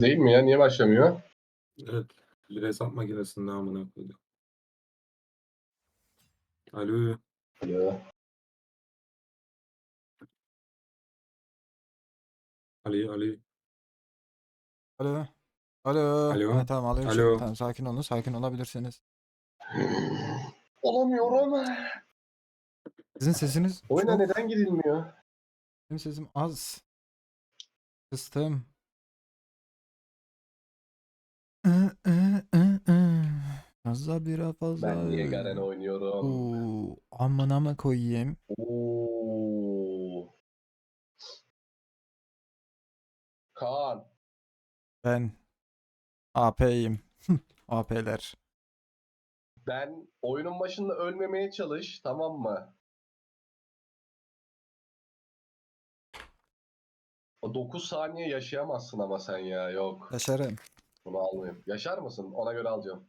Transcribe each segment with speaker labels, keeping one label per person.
Speaker 1: Değil mi ya? Niye başlamıyor?
Speaker 2: Evet. Bir hesap makinesinde amına koydum. Alo.
Speaker 1: Alo.
Speaker 2: Ali Ali.
Speaker 3: Alo. Alo.
Speaker 2: Alo.
Speaker 3: Ha, tamam alıyorum
Speaker 2: Alo.
Speaker 3: şimdi. Tamam, sakin olun. Sakin olabilirsiniz.
Speaker 1: Olamıyorum.
Speaker 3: Sizin sesiniz
Speaker 1: Oyuna
Speaker 3: çok.
Speaker 1: neden girilmiyor?
Speaker 3: Benim sesim az. Kıstım. Ü, ü, ü, ü. Fazla bira fazla.
Speaker 1: Ben niye Garen oynuyorum?
Speaker 3: Oo, amına mı koyayım?
Speaker 1: Oo. Kaan.
Speaker 3: Ben AP'yim. AP'ler.
Speaker 1: Ben oyunun başında ölmemeye çalış. Tamam mı? O 9 saniye yaşayamazsın ama sen ya. Yok.
Speaker 3: Yaşarım.
Speaker 1: Bunu almayayım. Yaşar mısın? Ona göre alacağım.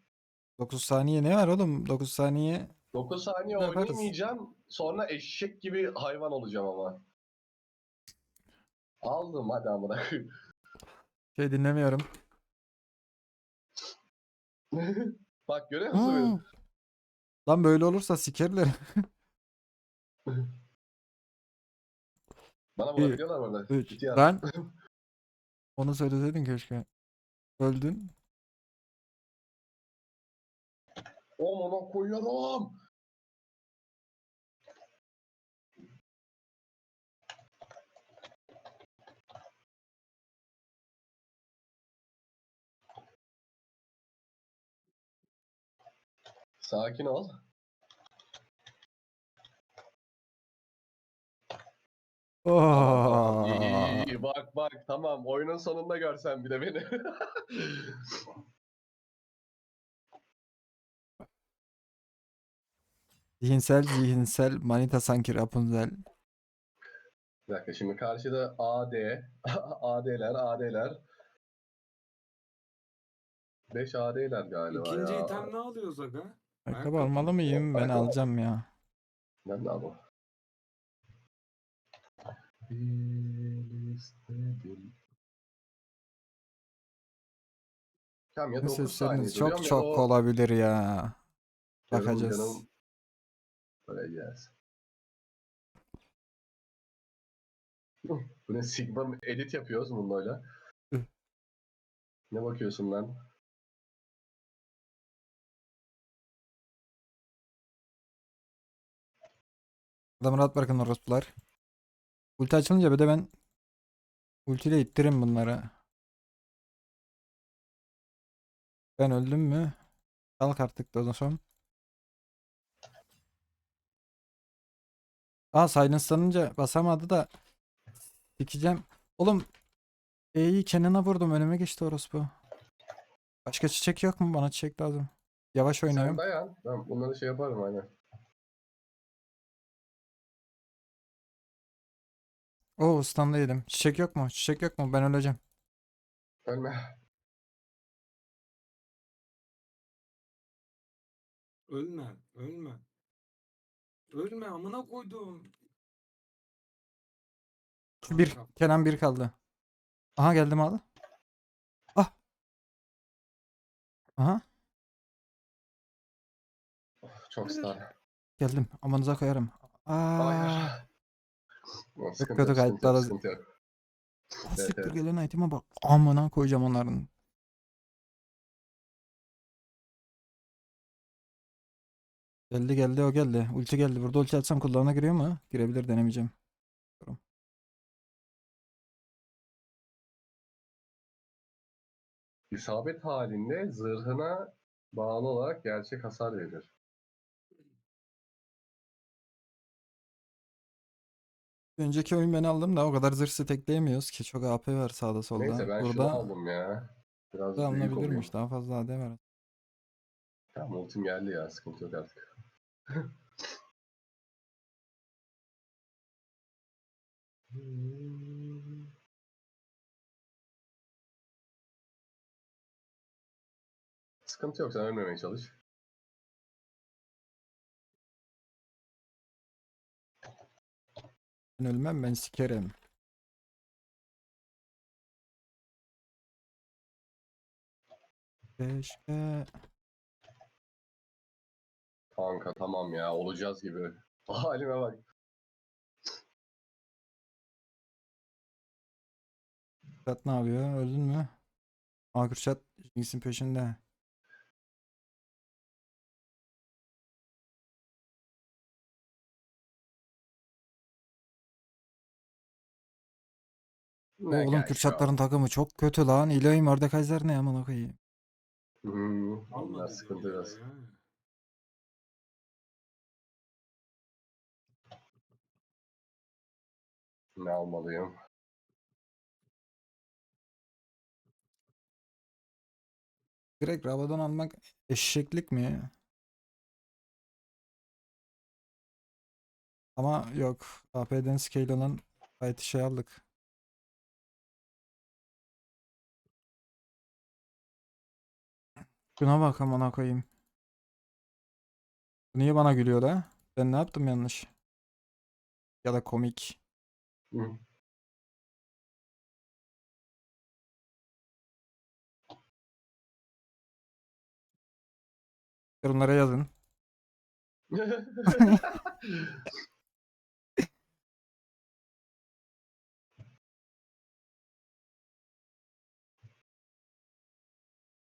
Speaker 3: 9 saniye ne var oğlum? 9 saniye
Speaker 1: 9 saniye
Speaker 3: Yaparız.
Speaker 1: oynayamayacağım. Sonra eşek gibi hayvan olacağım ama. Aldım hadi amına koyayım.
Speaker 3: şey dinlemiyorum.
Speaker 1: Bak görüyor musun beni?
Speaker 3: Aa! Lan böyle olursa sikerler.
Speaker 1: Bana
Speaker 3: Bir,
Speaker 1: bırakıyorlar orada.
Speaker 3: 3.
Speaker 1: Ciddi.
Speaker 3: Lan onu söyleseydin keşke. Öldün.
Speaker 1: Amına koyuyorum. Sakin ol. İyi, iyi,
Speaker 3: Oh.
Speaker 1: iyi. Bak bak tamam oyunun sonunda görsen bir de beni.
Speaker 3: Zihinsel zihinsel manita sanki Rapunzel.
Speaker 1: Bir dakika şimdi karşıda AD, AD'ler, AD'ler. 5 AD'ler galiba
Speaker 2: İkinci
Speaker 1: ya.
Speaker 2: item ne alıyoruz aga?
Speaker 3: Ayakkabı
Speaker 2: Ayakkabı.
Speaker 3: almalı mıyım? Ben
Speaker 1: Ayakkabı.
Speaker 3: alacağım ya.
Speaker 1: Ben de aldım. Tamam ya
Speaker 3: Sizin
Speaker 1: 9 saniye
Speaker 3: sesleriniz çok
Speaker 1: ya
Speaker 3: çok
Speaker 1: o-
Speaker 3: olabilir ya.
Speaker 1: Canım,
Speaker 3: Bakacağız.
Speaker 1: canım. Bakacağız. Bu ne Sigma edit yapıyoruz bunlarla.
Speaker 3: Hı.
Speaker 1: Ne bakıyorsun lan?
Speaker 3: Adamı rahat bırakın orospular. Ulti açılınca de ben ultiyle ittirim bunları. Ben öldüm mü? Kalk artık da son. Aa silence'lanınca basamadı da dikeceğim. Oğlum E'yi Kenan'a vurdum önüme geçti orospu. Başka çiçek yok mu? Bana çiçek lazım. Yavaş
Speaker 1: Sen
Speaker 3: oynuyorum.
Speaker 1: dayan. Ben bunları şey yaparım aynen.
Speaker 3: Oo standaydım. Çiçek yok mu? Çiçek yok mu? Ben öleceğim.
Speaker 1: Ölme.
Speaker 2: Ölme. Ölme. Ölme amına koydum.
Speaker 3: Bir.
Speaker 2: Kanka,
Speaker 3: Kenan bir kaldı. Aha geldim al. Ah. Aha
Speaker 1: Çok star.
Speaker 3: geldim. Amanıza koyarım. Aa.
Speaker 1: Hayır. Yok, sıkıntı
Speaker 3: kötü
Speaker 1: yok.
Speaker 3: Ah, Siktir
Speaker 1: evet.
Speaker 3: gelen item'e bak. Amına koyacağım onların. Geldi geldi o geldi. Ulti geldi. Burada ulti atsam kulağına giriyor mu? Girebilir denemeyeceğim.
Speaker 1: İsabet halinde zırhına bağlı olarak gerçek hasar verir.
Speaker 3: Önceki oyun ben aldım da o kadar zırh tekleyemiyoruz ki. Çok AP var sağda solda.
Speaker 1: Neyse ben şunu
Speaker 3: Burada
Speaker 1: aldım ya. Biraz
Speaker 3: da
Speaker 1: büyük
Speaker 3: alınabilirmiş. Daha fazla AD var.
Speaker 1: Tamam ultim geldi ya sıkıntı yok artık. Sıkıntı yok sen ölmemeye çalış.
Speaker 3: Ben ölmem ben sikerim. Keşke.
Speaker 1: Kanka tamam ya olacağız gibi. Halime bak.
Speaker 3: Kürşat ne yapıyor? Öldün mü? Aa Kürşat Jinx'in peşinde.
Speaker 1: Ne
Speaker 3: Oğlum Kürşatların takımı çok kötü lan. İlahi Mordekaiser ne amına koyayım.
Speaker 1: Hmm, onlar
Speaker 2: Almadı
Speaker 1: sıkıntı biraz.
Speaker 2: ya.
Speaker 1: Ne almalıyım?
Speaker 3: Direkt Rabadon almak eşeklik mi? Ama yok. AP'den scale olan gayet şey aldık. Şuna bak amına koyayım. Niye bana gülüyor la? Ben ne yaptım yanlış? Ya da komik.
Speaker 1: Hı.
Speaker 3: Yorumlara yazın.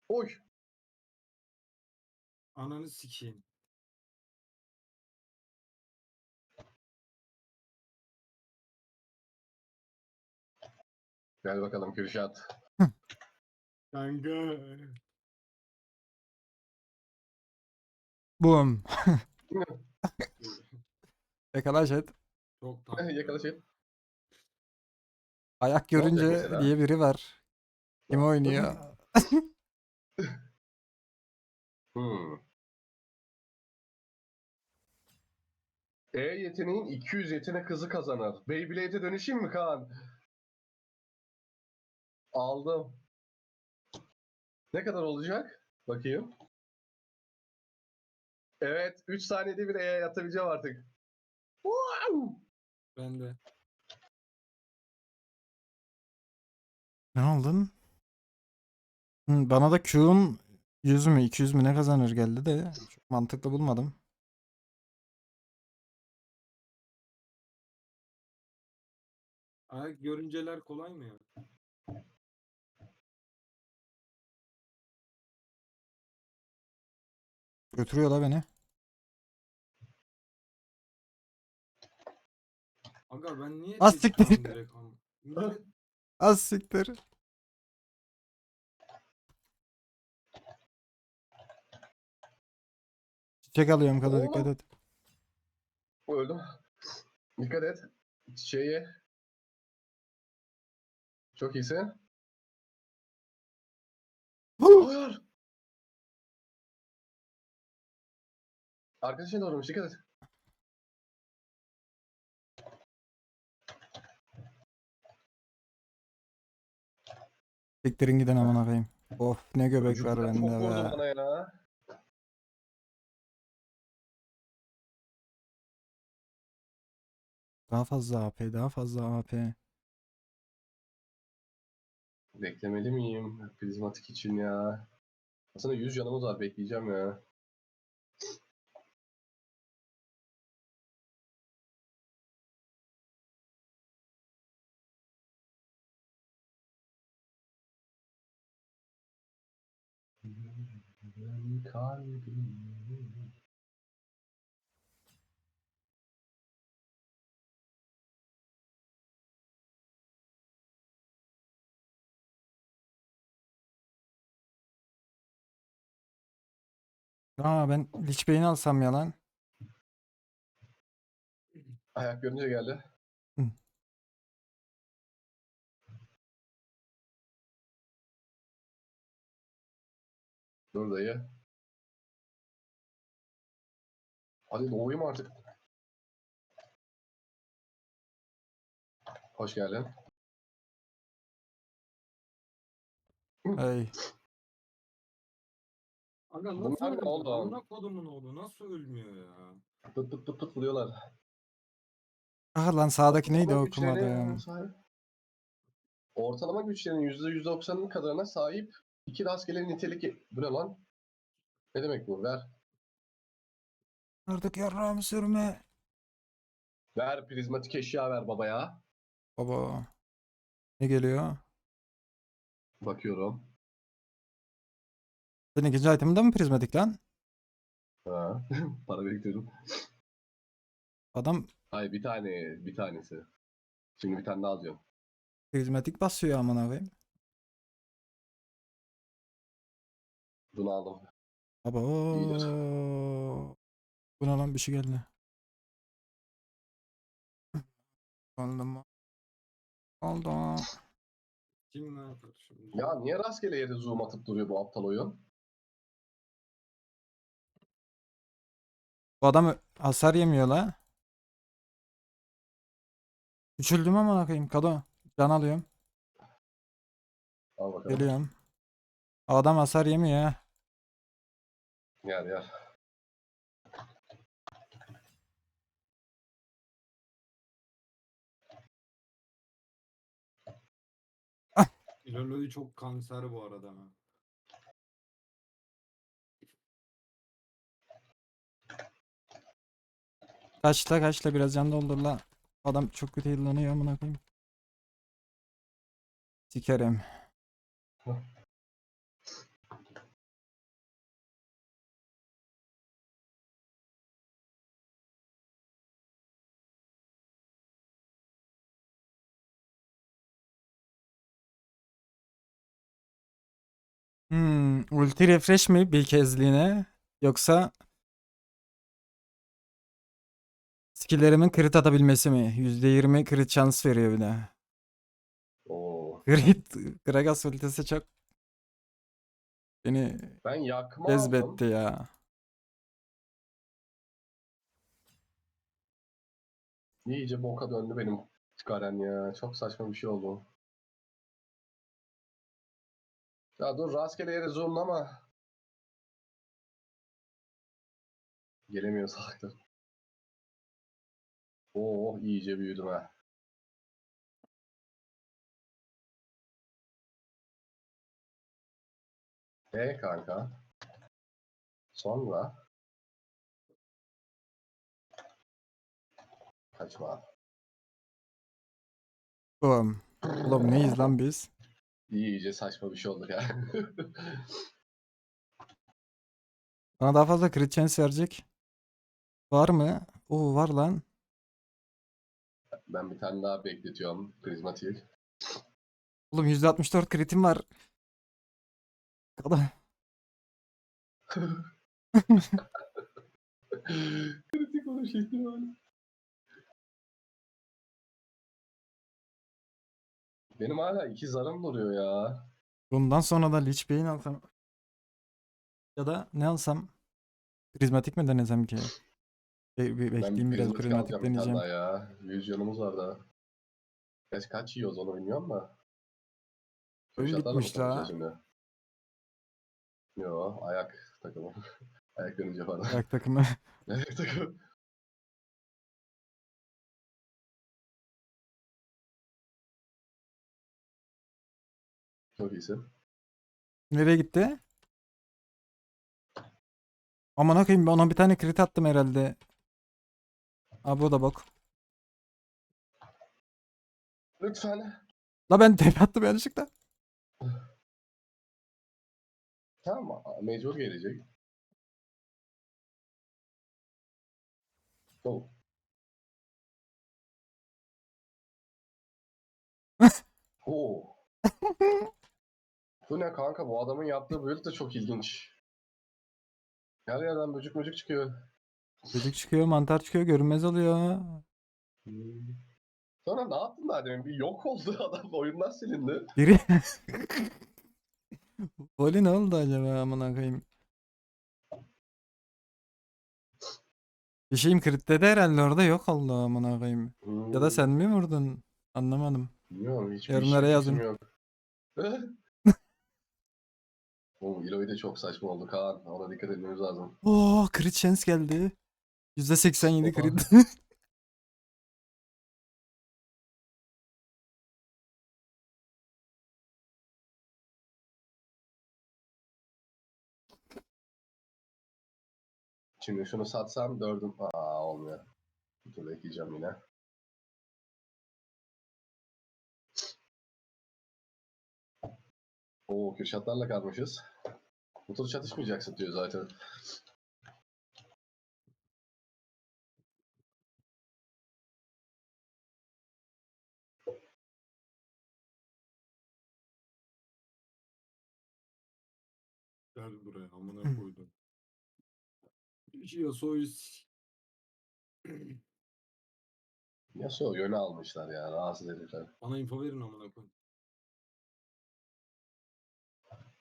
Speaker 1: Oy.
Speaker 2: Ananı sikeyim.
Speaker 1: Gel bakalım Kürşat.
Speaker 2: Kanka.
Speaker 3: Boom. Yakala jet.
Speaker 2: Çok tatlı.
Speaker 1: Yakala şey.
Speaker 3: Ayak
Speaker 1: Ne olacak
Speaker 3: görünce
Speaker 1: mesela?
Speaker 3: diye biri var. Kim oynuyor?
Speaker 1: Hmm. E yeteneğin 200 yetenek hızı kazanır. Beyblade'e dönüşeyim mi Kaan? Aldım. Ne kadar olacak? Bakayım. Evet, 3 saniyede bir E'ye yatabileceğim artık. Wow!
Speaker 2: Ben de.
Speaker 3: Ne aldın? Hı, Bana da Q'un 100 mü 200 mü ne kazanır geldi de çok mantıklı bulmadım.
Speaker 2: Ayak görünceler kolay mı ya?
Speaker 3: Götürüyor la beni.
Speaker 2: Aga ben niye
Speaker 3: Az siktir.
Speaker 2: kaldım direkt ama? Millet
Speaker 3: Az siktir. Çiçek alıyorum kadar dikkat et.
Speaker 1: Öldüm. Dikkat et. Şeyi. Çok iyisin. Hayır. Arkadaşın doğrumuş. Dikkat et.
Speaker 3: Siktirin giden amına koyayım. Of ne göbek var bende
Speaker 1: çok vurdu
Speaker 3: be.
Speaker 1: bana ya.
Speaker 3: Daha fazla AP, daha fazla AP.
Speaker 1: Beklemeli miyim? Prizmatik için ya. Aslında 100 canımız var. Bekleyeceğim ya. Kalbim.
Speaker 3: Aa ben Lich Bey'ini alsam ya lan.
Speaker 1: Ayak görünce geldi.
Speaker 3: Hı.
Speaker 1: Dur dayı. Hadi doğuyum artık. Hoş geldin.
Speaker 3: Hey.
Speaker 2: Aga
Speaker 1: Bunlar
Speaker 2: nasıl
Speaker 1: ne
Speaker 2: ölmüyor? Amına kodumun oğlu nasıl ölmüyor ya?
Speaker 1: Tut tut tut tut vuruyorlar.
Speaker 3: Ah lan sağdaki neydi
Speaker 1: Ortalama güçlerine sahip- Ortalama güçlerinin %190'ın kadarına sahip İki rastgele nitelik... Bu ne lan? Ne demek bu? Ver.
Speaker 3: Artık yarrağımı sürme.
Speaker 1: Ver prizmatik eşya ver babaya.
Speaker 3: Baba. Ne geliyor?
Speaker 1: Bakıyorum.
Speaker 3: Senin ikinci item'da mı prizmatik lan?
Speaker 1: Ha. Para biriktirdim.
Speaker 3: Adam
Speaker 1: Hayır bir tane, bir tanesi. Şimdi bir tane daha alacağım.
Speaker 3: prizmatik basıyor amına koyayım.
Speaker 1: Bunu aldım.
Speaker 3: Baba. Buna lan bir şey geldi. Mu? Oldu.
Speaker 2: Kim ne yapar şimdi?
Speaker 1: Ya niye rastgele yere zoom atıp duruyor bu aptal oyun?
Speaker 3: Bu adam hasar yemiyor la. Küçüldüm ama koyayım kado. Can alıyorum.
Speaker 1: Al bakalım.
Speaker 3: Geliyorum. Adam hasar yemiyor ha.
Speaker 1: Gel gel.
Speaker 2: İlerleri çok kanser bu arada. ha.
Speaker 3: Kaçla kaçla biraz can doldur la. Adam çok kötü yıllanıyor amına koyayım. Sikerim. Hmm, ulti refresh mi bir kezliğine yoksa skill'lerimin crit atabilmesi mi? %20 crit şans veriyor bir de.
Speaker 1: Oo.
Speaker 3: Crit, Gragas ultisi çok beni
Speaker 1: Ben yakma aldım.
Speaker 3: cezbetti ya.
Speaker 1: İyice boka döndü benim Garen ya. Çok saçma bir şey oldu. Ya dur rastgele yere zoomlama. Gelemiyor salaklar. Oo iyice büyüdüm ha. E kanka. Sonra. Kaçma.
Speaker 3: Oğlum, oğlum neyiz lan biz?
Speaker 1: İyice saçma bir şey oldu ya.
Speaker 3: Bana daha fazla crit chance verecek. Var mı? Oo var lan.
Speaker 1: Ben bir tane daha bekletiyorum. Prizmatik.
Speaker 3: Oğlum %64 kritim var. Kadar.
Speaker 1: Kritik şekli var. Benim hala iki zarım duruyor ya.
Speaker 3: Bundan sonra da Lich Bane alsam. Ya da ne alsam? Prizmatik mi denesem ki? Be- be- bekleyeyim biraz
Speaker 1: prizmatik
Speaker 3: prizmatik
Speaker 1: alacağım bir tane
Speaker 3: deneyeceğim.
Speaker 1: daha ya. Yüz canımız var da. Kaç, kaç yiyoruz onu bilmiyorum da.
Speaker 3: Oyun
Speaker 1: Kürşatlarla mı
Speaker 3: bitmiş la.
Speaker 1: konuşacağız Şimdi? Yo ayak takımı. ayak dönünce falan.
Speaker 3: Ayak takımı.
Speaker 1: ayak takımı. Çok iyisin.
Speaker 3: Nereye gitti? Aman koyayım ona bir tane crit attım herhalde. Abi o da bok.
Speaker 1: Lütfen.
Speaker 3: La ben TP attım yanlışlıkla.
Speaker 1: Tamam mecbur gelecek. Oh. Oo. Bu ne kanka bu adamın yaptığı build de çok ilginç. Her yerden böcük böcük çıkıyor.
Speaker 3: Çocuk çıkıyor, mantar çıkıyor, görünmez oluyor.
Speaker 1: Hmm. Sonra ne yaptın daha demin? Bir yok oldu adam oyundan silindi.
Speaker 3: Biri... Voli ne oldu acaba amına koyayım? Bir şeyim kritledi herhalde orada yok oldu amına koyayım. Ya da
Speaker 1: Hmm.
Speaker 3: sen mi vurdun? Anlamadım.
Speaker 1: Bilmiyorum hiçbir
Speaker 3: Yorumlara
Speaker 1: şey
Speaker 3: yazın.
Speaker 1: yok. Oo, Eloy de çok saçma oldu Kaan. Ona dikkat etmemiz lazım.
Speaker 3: Oo, crit chance geldi. %87
Speaker 1: Oha.
Speaker 3: crit.
Speaker 1: Şimdi şunu satsam dördüm. Aa olmuyor. Bir tur bekleyeceğim yine. Oo Kürşatlarla kalmışız. Bu tur çatışmayacaksın diyor zaten.
Speaker 2: Gel buraya amına koydum. Yasuo'yu s-
Speaker 1: Yasuo yönü almışlar ya rahatsız herifler.
Speaker 2: bana info verin amına koyayım.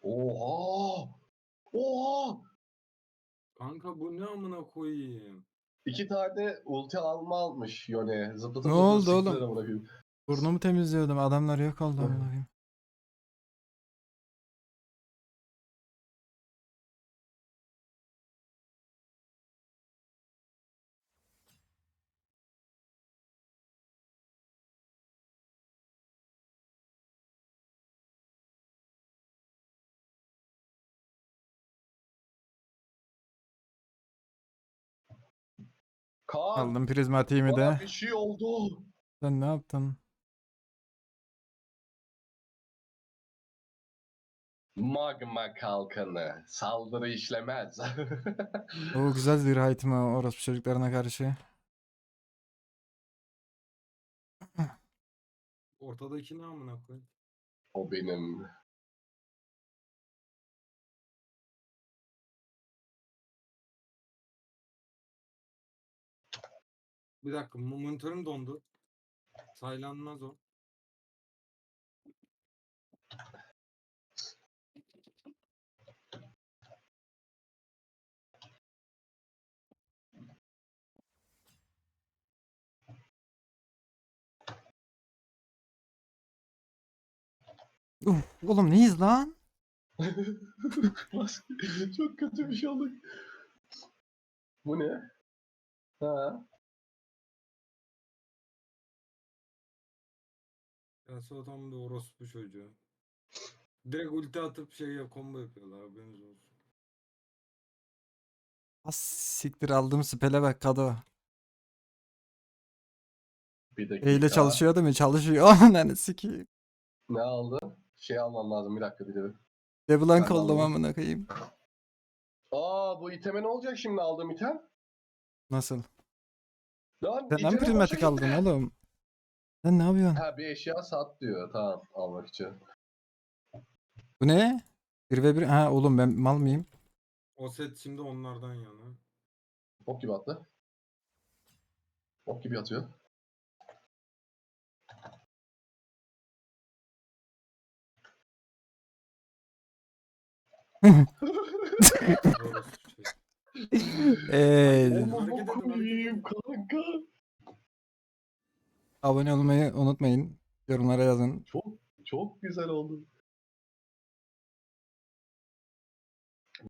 Speaker 1: Oha! Oha!
Speaker 2: Kanka bu ne amına koyayım?
Speaker 1: İki tane ulti alma almış Yone. Zıplatıp
Speaker 3: Ne oldu
Speaker 1: siktiler
Speaker 3: oğlum?
Speaker 1: amına koyayım.
Speaker 3: Burnumu temizliyordum. Adamlar yok oldu amına koyayım.
Speaker 1: Kaan!
Speaker 3: Aldım prizmatiğimi de.
Speaker 1: bir şey oldu.
Speaker 3: Sen ne yaptın?
Speaker 1: Magma kalkanı. Saldırı işlemez.
Speaker 3: O güzel bir item o orospu çocuklarına karşı.
Speaker 2: Ortadaki ne amına koyayım?
Speaker 1: o benim.
Speaker 2: Bir dakika monitörüm dondu. Saylanmaz o.
Speaker 3: Uf, oğlum neyiz lan?
Speaker 1: Çok kötü bir şey oldu. Bu ne? Ha?
Speaker 2: Yasuo tam bir orospu çocuğu. Direkt ulti atıp şey yap, combo yapıyorlar haberiniz olsun.
Speaker 3: As siktir aldığım spele bak Kado.
Speaker 1: Bir dakika.
Speaker 3: E ile çalışıyor değil mi? Çalışıyor. Ananı sikeyim.
Speaker 1: Ne aldı? Şey almam lazım bir dakika bir de.
Speaker 3: LeBlanc
Speaker 1: Ben
Speaker 3: oldum
Speaker 1: aldım.
Speaker 3: amına koyayım.
Speaker 1: Aa bu iteme ne olacak şimdi aldığım item?
Speaker 3: Nasıl?
Speaker 1: Lan
Speaker 3: Sen
Speaker 1: iteme
Speaker 3: mi prizmatik
Speaker 1: boşa
Speaker 3: aldın
Speaker 1: gitti.
Speaker 3: oğlum? Sen ne yapıyorsun?
Speaker 1: Ha bir eşya sat diyor. Tamam almak için.
Speaker 3: Bu ne? 1 ve 1. Ha oğlum ben mal mıyım?
Speaker 2: O set şimdi onlardan yana.
Speaker 1: Bok gibi attı. Bok gibi atıyor.
Speaker 2: Orospu çocuğu.
Speaker 3: Eee
Speaker 2: Hareket edin,
Speaker 1: kanka.
Speaker 3: Abone olmayı unutmayın. Yorumlara yazın.
Speaker 1: Çok çok güzel oldu.